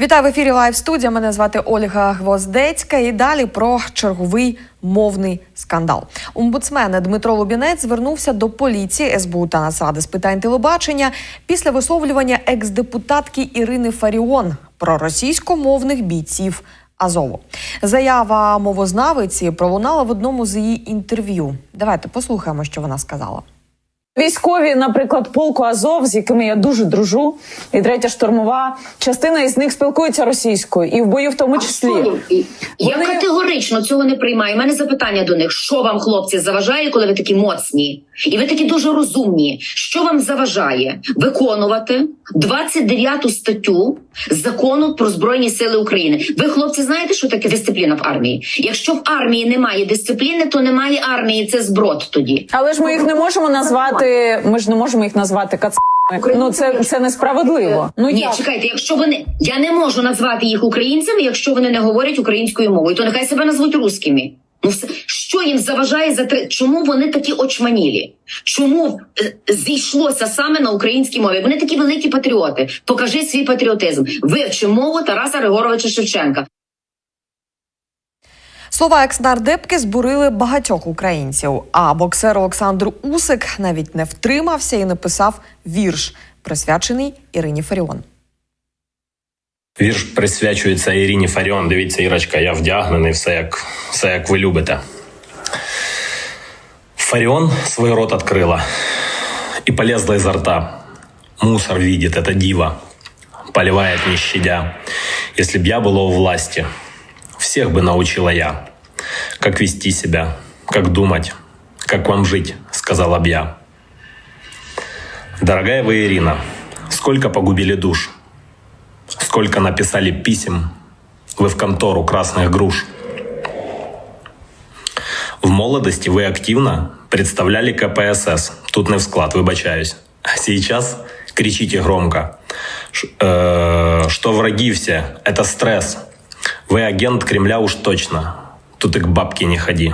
Вітаю в ефірі Лайв студія. Мене звати Ольга Гвоздецька. І далі про черговий мовний скандал. Омбудсмен Дмитро Лубінець звернувся до поліції СБУ та Нацради з питань телебачення після висловлювання екс-депутатки Ірини Фаріон про російськомовних бійців. Азову заява мовознавиці пролунала в одному з її інтерв'ю. Давайте послухаємо, що вона сказала. Військові, наприклад, полку Азов, з якими я дуже дружу, і третя штурмова частина із них спілкується російською, і в бою в тому числі. Абсолютно. Я Вони- категорично цього не приймаю. У мене запитання до них: що вам, хлопці, заважає, коли ви такі моцні? І ви такі дуже розумні. Що вам заважає виконувати 29 статтю закону про збройні сили України? Ви, хлопці, знаєте, що таке дисципліна в армії? Якщо в армії немає дисципліни, то немає армії. Це зброд тоді. Але ж ми їх не можемо назвати. Ми ж не можемо їх назвати кацами. Ну це, це несправедливо. Ну Ні, як? чекайте, якщо вони я не можу назвати їх українцями, якщо вони не говорять українською мовою, то нехай себе назвуть русскими. Ну все, що їм заважає за три? Чому вони такі очманілі? Чому е, зійшлося саме на українській мові? Вони такі великі патріоти. Покажи свій патріотизм. Вивчи мову Тараса Григоровича Шевченка. Слова екс-нардепки збурили багатьох українців. А боксер Олександр Усик навіть не втримався і написав вірш, присвячений Ірині Фаріон. Вірш присвячується Ірині Фаріон. Дивіться, Ірочка, я вдягнений, все як, все як ви любите. Фаріон свой рот открыла и полезла изо рта. Мусор видит, это дива. Поливает не щадя. Если б я была у власти, всех бы научила я. Как вести себя, как думать, как вам жить, сказала б я. Дорогая вы, Ирина, сколько погубили душ, Сколько написали писем вы в контору красных груш. В молодости вы активно представляли КПСС. Тут не в склад, выбачаюсь. А сейчас кричите громко, э, что враги все – это стресс. Вы агент Кремля уж точно. Тут и к бабке не ходи.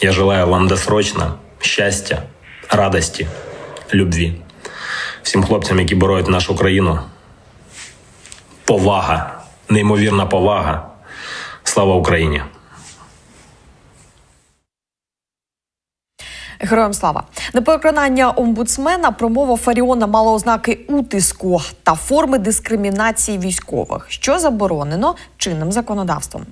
Я желаю вам досрочно счастья, радости, любви. Всім хлопцям, які боронять нашу країну, повага, неймовірна повага. Слава Україні! Героям слава на переконання омбудсмена промова Фаріона мала ознаки утиску та форми дискримінації військових, що заборонено чинним законодавством.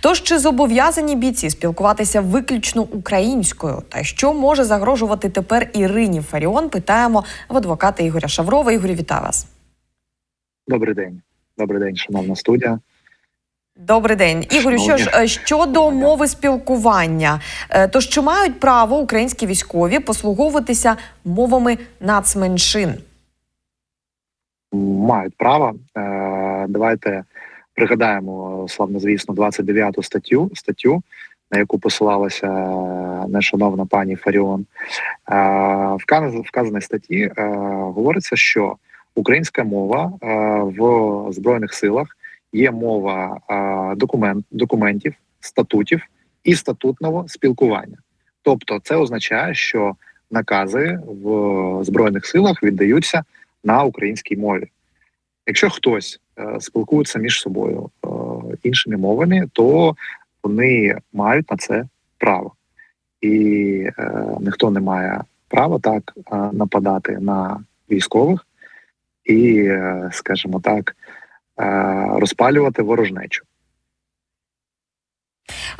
Тож чи зобов'язані бійці спілкуватися виключно українською, та що може загрожувати тепер Ірині Фаріон? Питаємо в адвоката Ігоря Шаврова. Ігорю, вітаю вас. Добрий день. Добрий день, шановна студія. Добрий день, Ігорю. Що ж е, щодо мови спілкування, е, то чи мають право українські військові послуговуватися мовами нацменшин? Мають право. Е, Давайте пригадаємо славнозвісно 29 статтю, статтю, на яку посилалася нешановна пані Фаріон. В вказаній статті говориться, що українська мова в збройних силах є мова документ, документів, статутів і статутного спілкування. Тобто, це означає, що накази в збройних силах віддаються на українській мові. Якщо хтось е, спілкується між собою е, іншими мовами, то вони мають на це право, і е, ніхто не має права так нападати на військових і, скажімо так, розпалювати ворожнечу.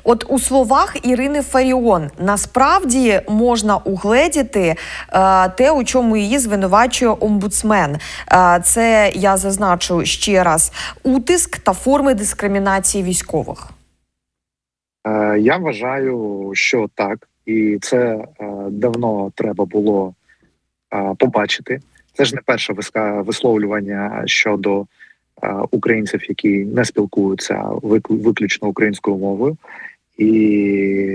От у словах Ірини Фаріон насправді можна угледіти е, те, у чому її звинувачує омбудсмен. Е, це я зазначу ще раз: утиск та форми дискримінації військових. Е, Я вважаю, що так, і це е, давно треба було е, побачити. Це ж не перше висловлювання щодо е, українців, які не спілкуються вик- виключно українською мовою. І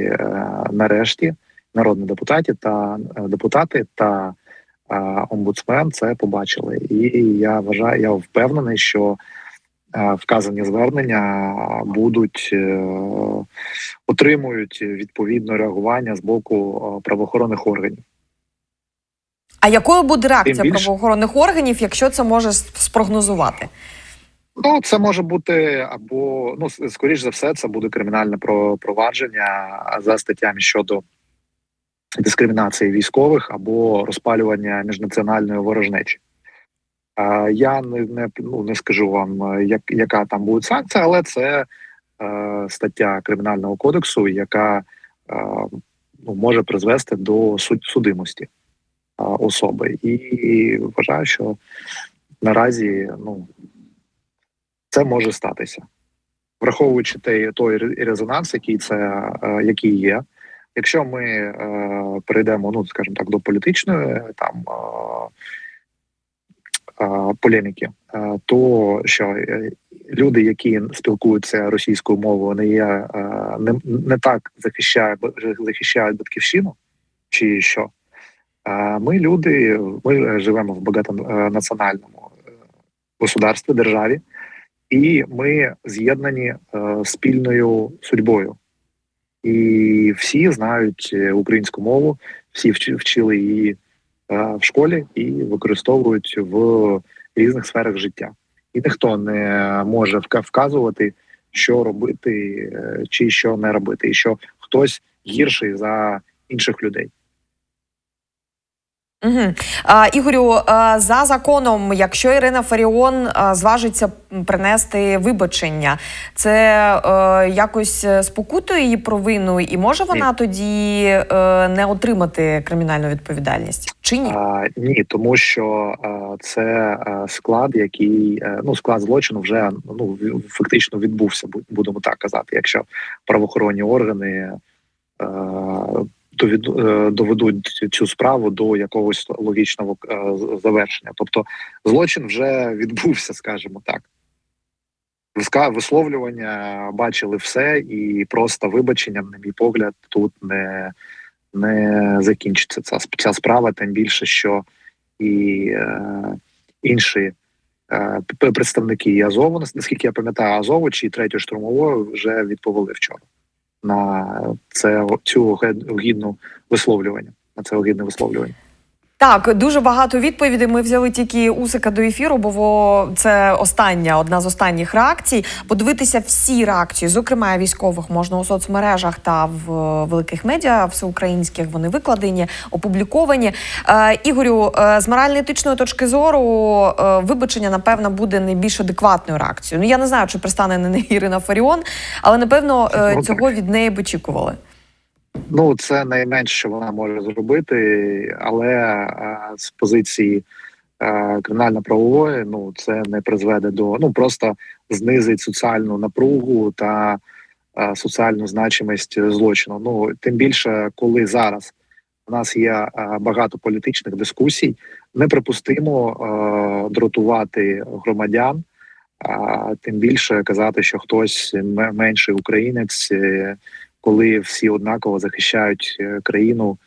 е, нарешті народні депутати та е, депутати та е, омбудсмен це побачили. І я вважаю, я впевнений, що е, вказані звернення будуть е, отримують відповідне реагування з боку е, правоохоронних органів. А якою буде реакція правоохоронних органів, якщо це може спрогнозувати? Ну, це може бути або ну скоріш за все, це буде кримінальне про- провадження за статтями щодо дискримінації військових або розпалювання міжнаціональної ворожнечі. Я не, не, ну, не скажу вам, як, яка там буде санкція, але це е, стаття кримінального кодексу, яка е, ну, може призвести до суд, судимості е, особи. І вважаю, що наразі ну, це може статися, враховуючи той, той резонанс, який це е, який є. Якщо ми е, перейдемо, ну скажімо так, до політичної там е, е, полеміки, е, то що е, люди, які спілкуються російською мовою, вони є е, не, не так захищають захищають батьківщину, чи що. Е, Ми люди, ми живемо в багатонаціональному е, государстві, державі, і ми з'єднані е, спільною судьбою. І всі знають е, українську мову, всі вчи- вчили її е, в школі і використовують в різних сферах життя. І ніхто не може вка- вказувати, що робити чи що не робити, і що хтось гірший за інших людей. Угу. А, Ігорю, а, за законом, якщо Ірина Фаріон а, зважиться принести вибачення, це е, якось е, спокутує її провину, і може вона тоді е, не отримати кримінальну відповідальність? Чи ні? А, ні, тому що а, це склад, який е, ну склад злочину вже ну фактично відбувся, бу- будемо так казати, якщо правоохоронні органи е, е, доведуть цю справу до якогось логічного е, завершення. Тобто злочин вже відбувся, скажімо так. Висловлювання бачили все, і просто вибаченням, на мій погляд, тут не не закінчиться ця, ця справа, тим більше, що і е, інші е, представники Азову, нас- наскільки я пам'ятаю, Азову чи третьої штурмової вже відповіли вчора на це цю ге- висловлювання. На це огідне висловлювання. Так, дуже багато відповідей. Ми взяли тільки Усика до ефіру, бо це остання, одна з останніх реакцій. Подивитися всі реакції, зокрема військових, можна у соцмережах та в е, великих медіа всеукраїнських. Вони викладені, опубліковані. Е, Ігорю, е, з морально-етичної точки зору, е, вибачення, напевно, буде найбільш адекватною реакцією. Ну я не знаю, чи пристане на неї Ірина Фаріон, але напевно е, цього від неї б очікували. Ну, це найменше, що вона може зробити, але е, з позиції е, кримінально-правової, ну це не призведе до ну просто знизить соціальну напругу та е, соціальну значимість злочину. Ну тим більше, коли зараз у нас є е, багато політичних дискусій, неприпустимо е, дратувати громадян. А тим більше казати, що хтось менший українець, коли всі однаково захищають е, країну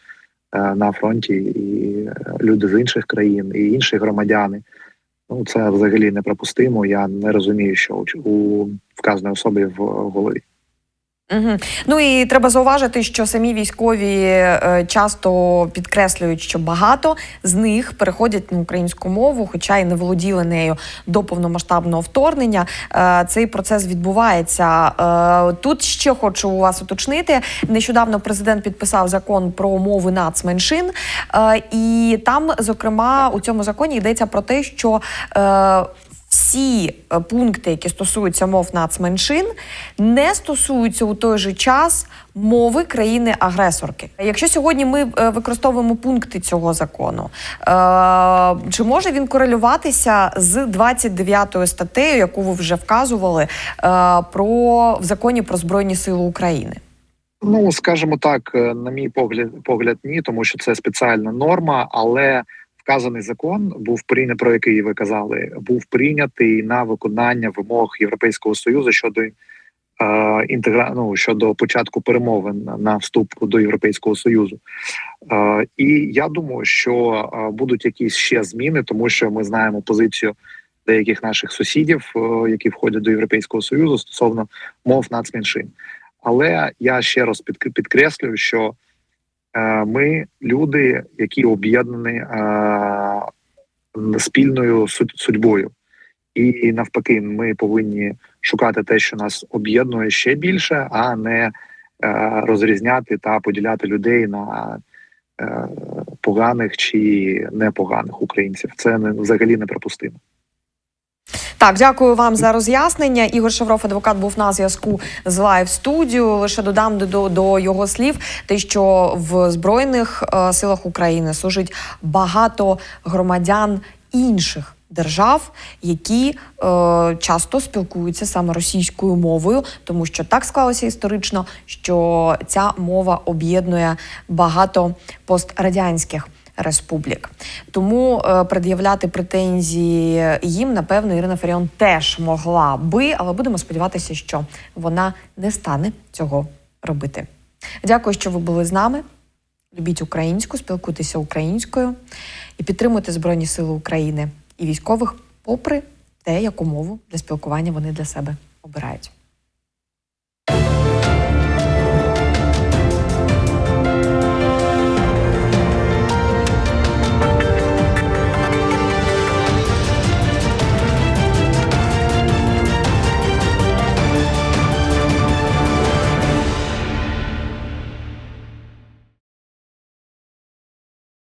е, на фронті, і е, люди з інших країн, і інші громадяни. Ну це взагалі неприпустимо. Я не розумію, що у, вказаної особи в голові. Угу. Ну і треба зауважити, що самі військові е, часто підкреслюють, що багато з них переходять на українську мову, хоча й не володіли нею до повномасштабного вторгнення. Е, цей процес відбувається. Е, тут ще хочу у вас уточнити. Нещодавно президент підписав закон про мови нацменшин, і там, зокрема, у цьому законі йдеться про те, що всі е, пункти, які стосуються мов нацменшин, не стосуються у той же час мови країни-агресорки. Якщо сьогодні ми е, використовуємо пункти цього закону, е, чи може він корелюватися з 29 статтею, яку ви вже вказували, про в законі про збройні сили України? Ну скажімо так, на мій погляд, погляд, ні, тому що це спеціальна норма, але вказаний закон був прийнятий, про який ви казали, був прийнятий на виконання вимог Європейського союзу щодо е, інтегра... ну, щодо початку перемовин на вступ до Європейського союзу. Е, і я думаю, що е, будуть якісь ще зміни, тому що ми знаємо позицію деяких наших сусідів, е, які входять до Європейського союзу стосовно мов нацменшин. Але я ще раз підк- підкреслюю, що ми люди, які об'єднані е, спільною судьбою, І навпаки, ми повинні шукати те, що нас об'єднує ще більше, а не е, розрізняти та поділяти людей на е, поганих чи непоганих українців. Це взагалі неприпустимо. Так, дякую вам за роз'яснення. Ігор Шавров, адвокат, був на зв'язку з лайв студіо. Лише додам до, до його слів, те, що в збройних е, силах України служить багато громадян інших. Держав, які е, часто спілкуються саме російською мовою, тому що так склалося історично, що ця мова об'єднує багато пострадянських республік. Тому е, пред'являти претензії їм, напевно, Ірина Фаріон теж могла би, але будемо сподіватися, що вона не стане цього робити. Дякую, що ви були з нами. Любіть українську, спілкуйтеся українською і підтримуйте Збройні Сили України і військових, попри те, яку мову для спілкування вони для себе обирають.